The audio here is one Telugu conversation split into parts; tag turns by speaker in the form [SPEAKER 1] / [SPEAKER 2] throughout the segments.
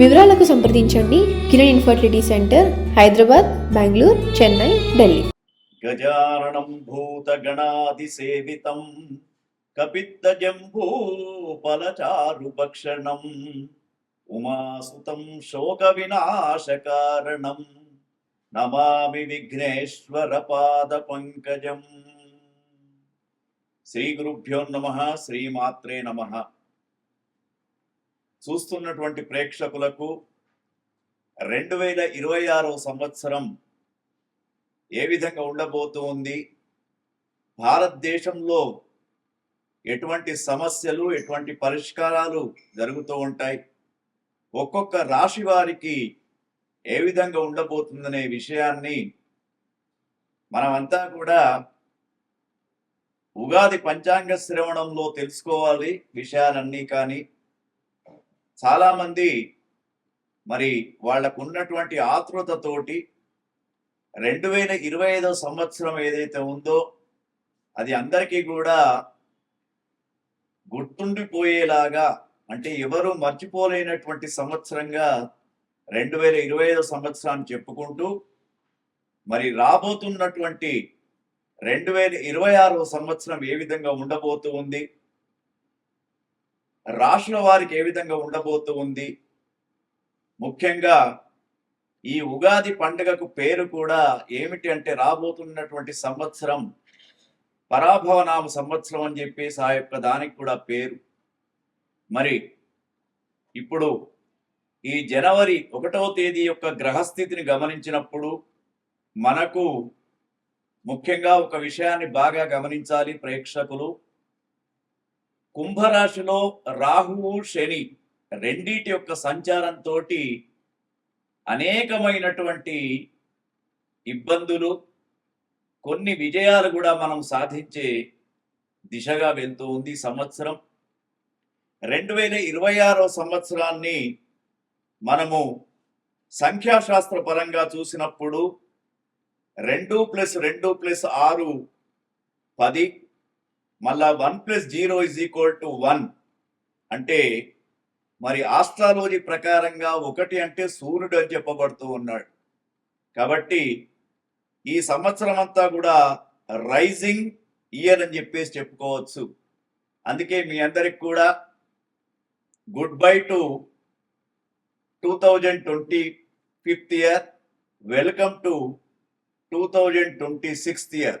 [SPEAKER 1] వివరాలకు సంప్రదించండి. Kiran infertility centre Hyderabad Bengaluru Chennai Delhi.
[SPEAKER 2] గజాననం భూతగణాదిసేవితం కపిత్తజంబూఫలచారుభక్షణం ఉమాసుతం శోక వినాశకారణం నమామి విఘ్నేశ్వర పాద పంకజం. శ్రీ గురుభ్యో నమ శ్రీమాత్రే నమ. చూస్తున్నటువంటి ప్రేక్షకులకు రెండు వేల ఇరవై ఆరవ సంవత్సరం ఏ విధంగా ఉండబోతూ ఉంది? భారతదేశంలో ఎటువంటి సమస్యలు ఎటువంటి పరిష్కారాలు జరుగుతూ ఉంటాయి? ఒక్కొక్క రాశి వారికి ఏ విధంగా ఉండబోతుందనే విషయాన్ని మనమంతా కూడా ఉగాది పంచాంగ శ్రవణంలో తెలుసుకోవాలి. విషయాలన్నీ కానీ చాలామంది మరి వాళ్ళకు ఉన్నటువంటి ఆతృతతోటి రెండు వేల ఇరవై ఐదో సంవత్సరం ఏదైతే ఉందో అది అందరికీ కూడా గుర్తుండిపోయేలాగా అంటే ఎవరు మర్చిపోలేనటువంటి సంవత్సరంగా రెండు వేల ఇరవై ఐదో సంవత్సరాన్ని చెప్పుకుంటూ మరి రాబోతున్నటువంటి రెండు వేల ఇరవై ఆరో సంవత్సరం ఏ విధంగా ఉండబోతూ ఉంది? రాష్ట్ర వారికి ఏ విధంగా ఉండబోతూ ఉంది? ముఖ్యంగా ఈ ఉగాది పండుగకు పేరు కూడా ఏమిటి అంటే రాబోతున్నటువంటి సంవత్సరం పరాభవనామ సంవత్సరం అని చెప్పేసి ఆ యొక్క దానికి కూడా పేరు. మరి ఇప్పుడు ఈ జనవరి ఒకటవ తేదీ యొక్క గ్రహస్థితిని గమనించినప్పుడు మనకు ముఖ్యంగా ఒక విషయాన్ని బాగా గమనించాలి ప్రేక్షకులు. కుంభరాశిలో రాహువు శని రెండిటి యొక్క సంచారంతో అనేకమైనటువంటి ఇబ్బందులు కొన్ని విజయాలు కూడా మనం సాధించే దిశగా వెళ్తూ ఉంది సంవత్సరం. రెండు వేల ఇరవై ఆరో సంవత్సరాన్ని మనము సంఖ్యాశాస్త్ర పరంగా చూసినప్పుడు రెండు ప్లస్ రెండు ప్లస్ ఆరు పది మళ్ళా one plus zero is equal to one అంటే మరి ఆస్ట్రాలజీ ప్రకారంగా ఒకటి అంటే సూర్యుడు అని చెప్పబడుతూ ఉన్నాడు. కాబట్టి ఈ సంవత్సరం అంతా కూడా రైజింగ్ ఇయర్ అని చెప్పేసి చెప్పుకోవచ్చు. అందుకే మీ అందరికి కూడా goodbye to two thousand twenty fifth year welcome to two thousand twenty sixth year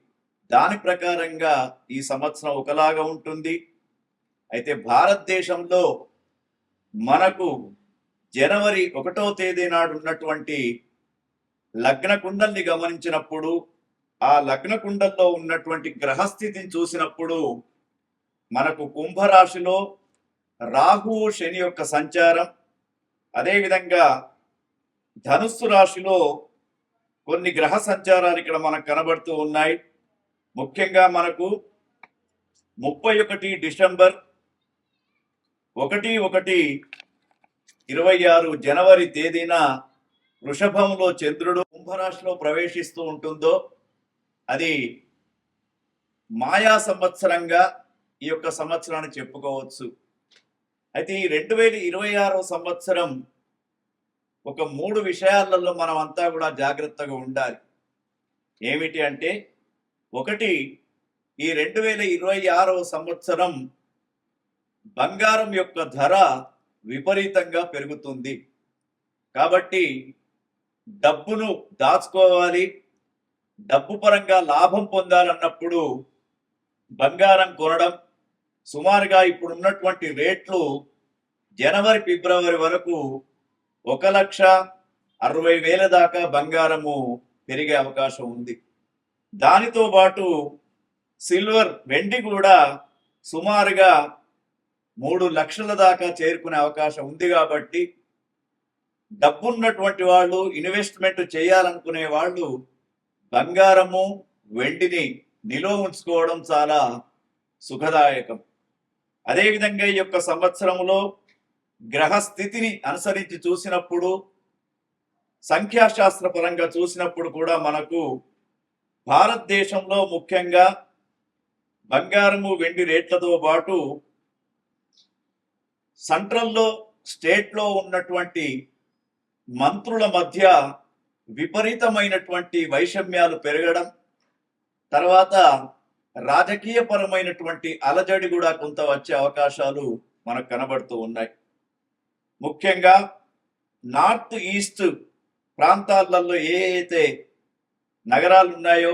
[SPEAKER 2] దాని ప్రకారంగా ఈ సంవత్సరం ఒకలాగా ఉంటుంది. అయితే భారతదేశంలో మనకు జనవరి ఒకటో తేదీ నాడు ఉన్నటువంటి లగ్న కుండల్ని గమనించినప్పుడు ఆ లగ్న కుండల్లో ఉన్నటువంటి గ్రహస్థితిని చూసినప్పుడు మనకు కుంభరాశిలో రాహువు శని యొక్క సంచారం అదేవిధంగా ధనుస్సు రాశిలో కొన్ని గ్రహ సంచారాలు ఇక్కడ మనకు కనబడుతూ ఉన్నాయి. ముఖ్యంగా మనకు ముప్పై ఒకటి డిసెంబర్ ఒకటి ఒకటి ఇరవై ఆరు జనవరి తేదీన వృషభంలో చంద్రుడు కుంభరాశిలో ప్రవేశిస్తూ ఉంటుందో అది మాయా సంవత్సరంగా ఈ యొక్క సంవత్సరాన్ని చెప్పుకోవచ్చు. అయితే ఈ రెండు వేల ఇరవై ఆరో సంవత్సరం ఒక మూడు విషయాలలో మనం అంతా కూడా జాగ్రత్తగా ఉండాలి. ఏమిటి అంటే ఒకటి ఈ రెండు వేల ఇరవై ఆరవ సంవత్సరం బంగారం యొక్క ధర విపరీతంగా పెరుగుతుంది. కాబట్టి డబ్బును దాచుకోవాలి డబ్బు పరంగా లాభం పొందాలన్నప్పుడు బంగారం కొనడం సుమారుగా ఇప్పుడు ఉన్నటువంటి రేట్లు జనవరి ఫిబ్రవరి వరకు ఒక లక్ష అరవై వేల దాకా బంగారము పెరిగే అవకాశం ఉంది. దానితో పాటు సిల్వర్ వెండి కూడా సుమారుగా మూడు లక్షల దాకా చేరుకునే అవకాశం ఉంది కాబట్టి డబ్బున్నటువంటి వాళ్ళు ఇన్వెస్ట్మెంట్ చేయాలనుకునే వాళ్ళు బంగారము వెండిని నిలువ ఉంచుకోవడం చాలా సుఖదాయకం. అదేవిధంగా ఈ యొక్క సంవత్సరంలో గ్రహస్థితిని అనుసరించి చూసినప్పుడు సంఖ్యాశాస్త్ర పరంగా చూసినప్పుడు కూడా మనకు భారతదేశంలో ముఖ్యంగా బంగారము వెండి రేట్లతో పాటు సెంట్రల్లో స్టేట్లో ఉన్నటువంటి మంత్రుల మధ్య విపరీతమైనటువంటి వైషమ్యాలు పెరగడం తర్వాత రాజకీయపరమైనటువంటి అలజడి కూడా కొంత వచ్చే అవకాశాలు మనకు కనబడుతూ ఉన్నాయి. ముఖ్యంగా నార్త్ ఈస్ట్ ప్రాంతాలలో ఏ అయితే నగరాలు ఉన్నాయో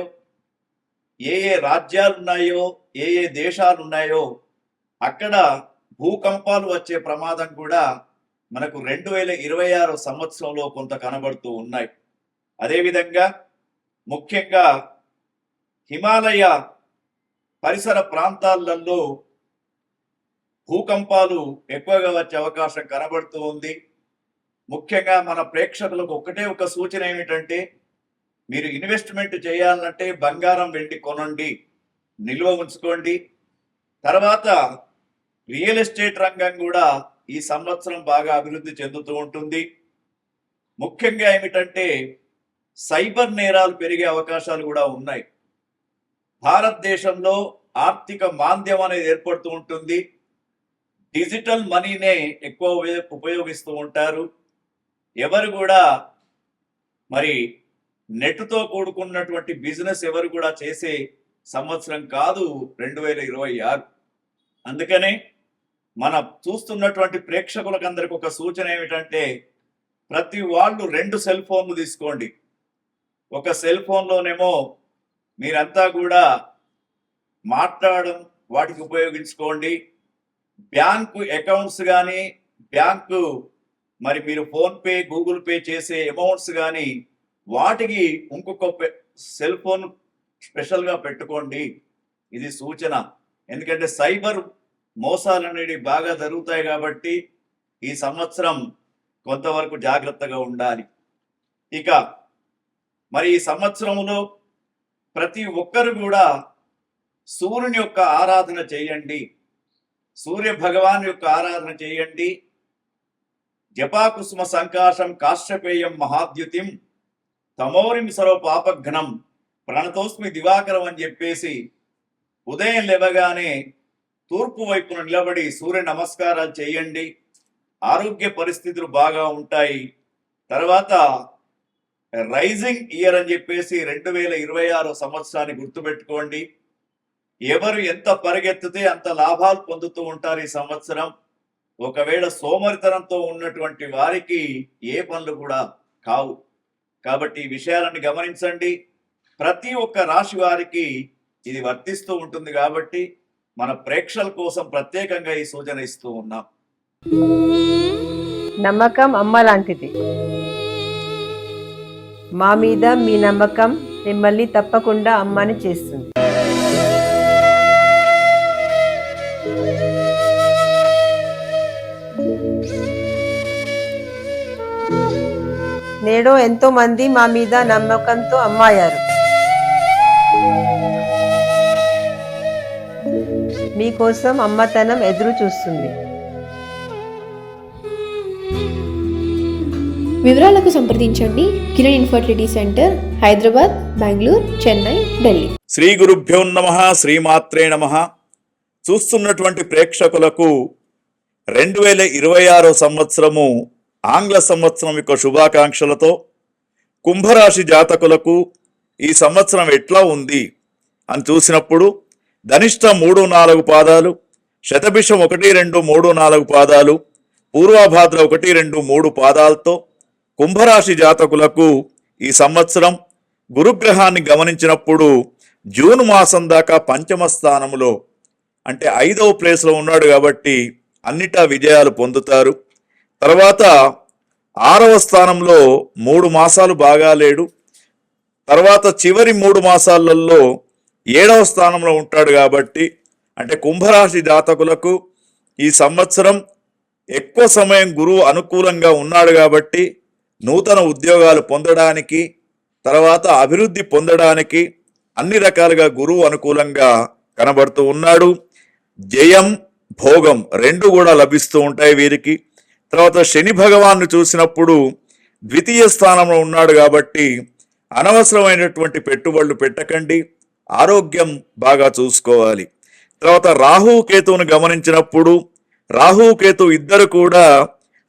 [SPEAKER 2] ఏ ఏ రాజ్యాలు ఉన్నాయో ఏ ఏ దేశాలు ఉన్నాయో అక్కడ భూకంపాలు వచ్చే ప్రమాదం కూడా మనకు రెండు వేల ఇరవై ఆరు సంవత్సరంలో కొంత కనబడుతూ ఉన్నాయి. అదేవిధంగా ముఖ్యంగా హిమాలయ పరిసర ప్రాంతాలలో భూకంపాలు ఎక్కువగా వచ్చే అవకాశం కనబడుతూ ఉంది. ముఖ్యంగా మన ప్రేక్షకులకు ఒకటే ఒక సూచన ఏమిటంటే మీరు ఇన్వెస్ట్మెంట్ చేయాలంటే బంగారం వెండి కొనండి నిల్వ ఉంచుకోండి. తర్వాత రియల్ ఎస్టేట్ రంగం కూడా ఈ సంవత్సరం బాగా అభివృద్ధి చెందుతూ ఉంటుంది. ముఖ్యంగా ఏమిటంటే సైబర్ నేరాలు పెరిగే అవకాశాలు కూడా ఉన్నాయి. భారతదేశంలో ఆర్థిక మాంద్యం అనేది ఏర్పడుతూ ఉంటుంది. డిజిటల్ మనీనే ఎక్కువ ఉపయోగిస్తూ ఉంటారు. ఎవరు కూడా మరి నెట్తో కూడుకున్నటువంటి బిజినెస్ ఎవరు కూడా చేసే సంవత్సరం కాదు రెండు వేల ఇరవై ఆరు. అందుకనే మన చూస్తున్నటువంటి ప్రేక్షకులకందరికి ఒక సూచన ఏమిటంటే ప్రతి వాళ్ళు రెండు సెల్ ఫోన్లు తీసుకోండి. ఒక సెల్ ఫోన్లోనేమో మీరంతా కూడా మాట్లాడడం వాటికి ఉపయోగించుకోండి. బ్యాంకు అకౌంట్స్ కానీ బ్యాంకు మరి మీరు ఫోన్పే గూగుల్ పే చేసే అమౌంట్స్ కానీ వాటికి ఇంకొక పె- సెల్ ఫోన్ స్పెషల్గా పెట్టుకోండి. ఇది సూచన. ఎందుకంటే సైబర్ మోసాలు అనేవి బాగా జరుగుతాయి కాబట్టి ఈ సంవత్సరం కొంతవరకు జాగ్రత్తగా ఉండాలి. ఇక మరి ఈ సంవత్సరంలో ప్రతి ఒక్కరు కూడా సూర్యుని యొక్క ఆరాధన చేయండి. సూర్య భగవాన్ యొక్క ఆరాధన చేయండి. జపాకుసుమ సంకాశం కాశ్యపేయం మహాద్యుతిం తమోరిం సర్వ పాపఘ్నం ప్రణతోస్మి దివాకరం అని చెప్పేసి ఉదయం లేవగానే తూర్పు వైపున నిలబడి సూర్య నమస్కారాలు చేయండి. ఆరోగ్య పరిస్థితులు బాగా ఉంటాయి. తర్వాత రైజింగ్ ఇయర్ అని చెప్పేసి రెండు వేల ఇరవై ఆరు సంవత్సరాన్ని గుర్తుపెట్టుకోండి. ఎవరు ఎంత పరిగెత్తితే అంత లాభాలు పొందుతూ ఉంటారు ఈ సంవత్సరం. ఒకవేళ సోమరితనంతో ఉన్నటువంటి వారికి ఏ పనులు కూడా కావు. కాబట్టి ఈ విషయాలను గమనించండి. ప్రతి ఒక్క రాశి వారికి ఇది వర్తిస్తూ ఉంటుంది కాబట్టి మన ప్రేక్షకుల కోసం ప్రత్యేకంగా ఈ సూచన ఇస్తూ ఉన్నాం.
[SPEAKER 3] నమ్మకం అమ్మ లాంటిది. మా మీద మీ నమ్మకం మిమ్మల్ని తప్పకుండా అమ్మని చేస్తుంది. నేడు ఎంతో మంది మా మీద నమ్మకంతో అమ్మాయారు. మీకోసం అమ్మతనం ఎదురు చూస్తుంది.
[SPEAKER 1] వివరాలకు సంప్రదించండి. Kiran infertility centre Hyderabad Bengaluru Chennai Delhi.
[SPEAKER 2] Shri గురుభ్యో నమ శ్రీమాత్రే నమ. చూస్తున్నటువంటి ప్రేక్షకులకు రెండు వేల ఇరవై ఆరో సంవత్సరము ఆంగ్ల సంవత్సరం యొక్క శుభాకాంక్షలతో కుంభరాశి జాతకులకు ఈ సంవత్సరం ఎట్లా ఉంది అని చూసినప్పుడు ధనిష్ట మూడు నాలుగు పాదాలు శతభిషం ఒకటి రెండు మూడు నాలుగు పాదాలు పూర్వభాద్ర ఒకటి రెండు మూడు పాదాలతో కుంభరాశి జాతకులకు ఈ సంవత్సరం గురుగ్రహాన్ని గమనించినప్పుడు జూన్ మాసం దాకా పంచమ స్థానంలో అంటే ఐదవ ప్లేస్లో ఉన్నాడు కాబట్టి అన్నిటా విజయాలు పొందుతారు. తర్వాత ఆరవ స్థానంలో మూడు మాసాలు బాగా లేడు. తర్వాత చివరి మూడు మాసాలలో ఏడవ స్థానంలో ఉంటాడు కాబట్టి అంటే కుంభరాశి జాతకులకు ఈ సంవత్సరం ఎక్కువ సమయం గురువు అనుకూలంగా ఉన్నాడు కాబట్టి నూతన ఉద్యోగాలు పొందడానికి తర్వాత అభివృద్ధి పొందడానికి అన్ని రకాలుగా గురువు అనుకూలంగా కనబడుతూ ఉన్నాడు. జయం భోగం రెండు కూడా లభిస్తూ ఉంటాయి వీరికి. తర్వాత శని భగవాన్ను చూసినప్పుడు ద్వితీయ స్థానంలో ఉన్నాడు కాబట్టి అనవసరమైనటువంటి పెట్టుబడులు పెట్టకండి ఆరోగ్యం బాగా చూసుకోవాలి. తర్వాత రాహు కేతువును గమనించినప్పుడు రాహు కేతు ఇద్దరు కూడా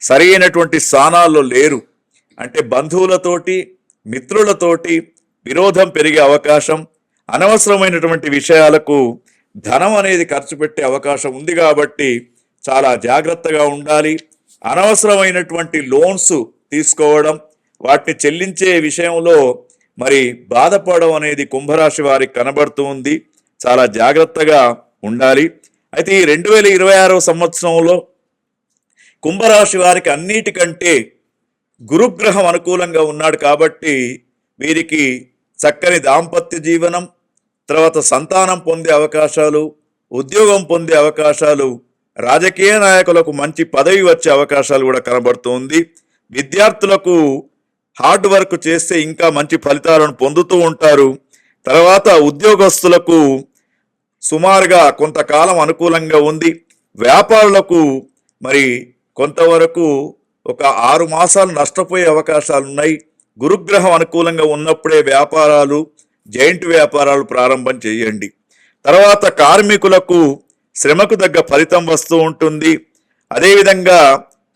[SPEAKER 2] సరైనటువంటి స్థానాల్లో లేరు. అంటే బంధువులతోటి మిత్రులతోటి విరోధం పెరిగే అవకాశం అనవసరమైనటువంటి విషయాలకు ధనం అనేది ఖర్చు పెట్టే అవకాశం ఉంది కాబట్టి చాలా జాగ్రత్తగా ఉండాలి. అనవసరమైనటువంటి లోన్స్ తీసుకోవడం వాటిని చెల్లించే విషయంలో మరి బాధపడడం అనేది కుంభరాశి వారికి కనబడుతూ ఉంది. చాలా జాగ్రత్తగా ఉండాలి. అయితే ఈ రెండు వేల ఇరవై ఆరవ సంవత్సరంలో కుంభరాశి వారికి అన్నిటికంటే గురుగ్రహం అనుకూలంగా ఉన్నాడు కాబట్టి వీరికి చక్కని దాంపత్య జీవనం తర్వాత సంతానం పొందే అవకాశాలు ఉద్యోగం పొందే అవకాశాలు రాజకీయ నాయకులకు మంచి పదవి వచ్చే అవకాశాలు కూడా కనబడుతుంది. విద్యార్థులకు హార్డ్ వర్క్ చేస్తే ఇంకా మంచి ఫలితాలను పొందుతూ ఉంటారు. తర్వాత ఉద్యోగస్తులకు సుమారుగా కొంతకాలం అనుకూలంగా ఉంది. వ్యాపారులకు మరి కొంతవరకు ఒక ఆరు మాసాలు నష్టపోయే అవకాశాలు ఉన్నాయి. గురుగ్రహం అనుకూలంగా ఉన్నప్పుడే వ్యాపారాలు జైంట్ వ్యాపారాలు ప్రారంభం చేయండి. తర్వాత కార్మికులకు శ్రమకు తగ్గ ఫలితం వస్తూ ఉంటుంది. అదేవిధంగా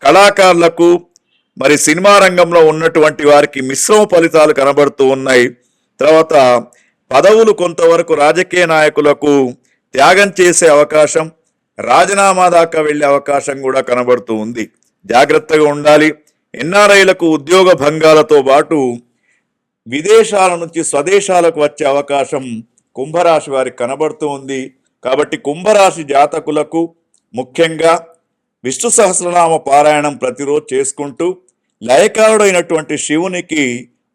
[SPEAKER 2] కళాకారులకు మరి సినిమా రంగంలో ఉన్నటువంటి వారికి మిశ్రమ ఫలితాలు కనబడుతూ ఉన్నాయి. తర్వాత పదవులు కొంతవరకు రాజకీయ నాయకులకు త్యాగం చేసే అవకాశం రాజీనామా దాకా వెళ్ళే అవకాశం కూడా కనబడుతూ ఉంది. జాగ్రత్తగా ఉండాలి. ఎన్ఆర్ఐలకు ఉద్యోగ భంగాలతో పాటు విదేశాల నుంచి స్వదేశాలకు వచ్చే అవకాశం కుంభరాశి వారికి కనబడుతూ ఉంది. కాబట్టి కుంభరాశి జాతకులకు ముఖ్యంగా విష్ణు సహస్రనామ పారాయణం ప్రతిరోజు చేసుకుంటూ లయకారుడైనటువంటి శివునికి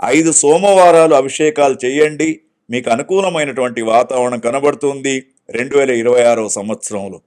[SPEAKER 2] ఐదు సోమవారాలు అభిషేకాలు చేయండి. మీకు అనుకూలమైనటువంటి వాతావరణం కనబడుతుంది. రెండు వేల ఇరవై ఆరవ సంవత్సరంలో.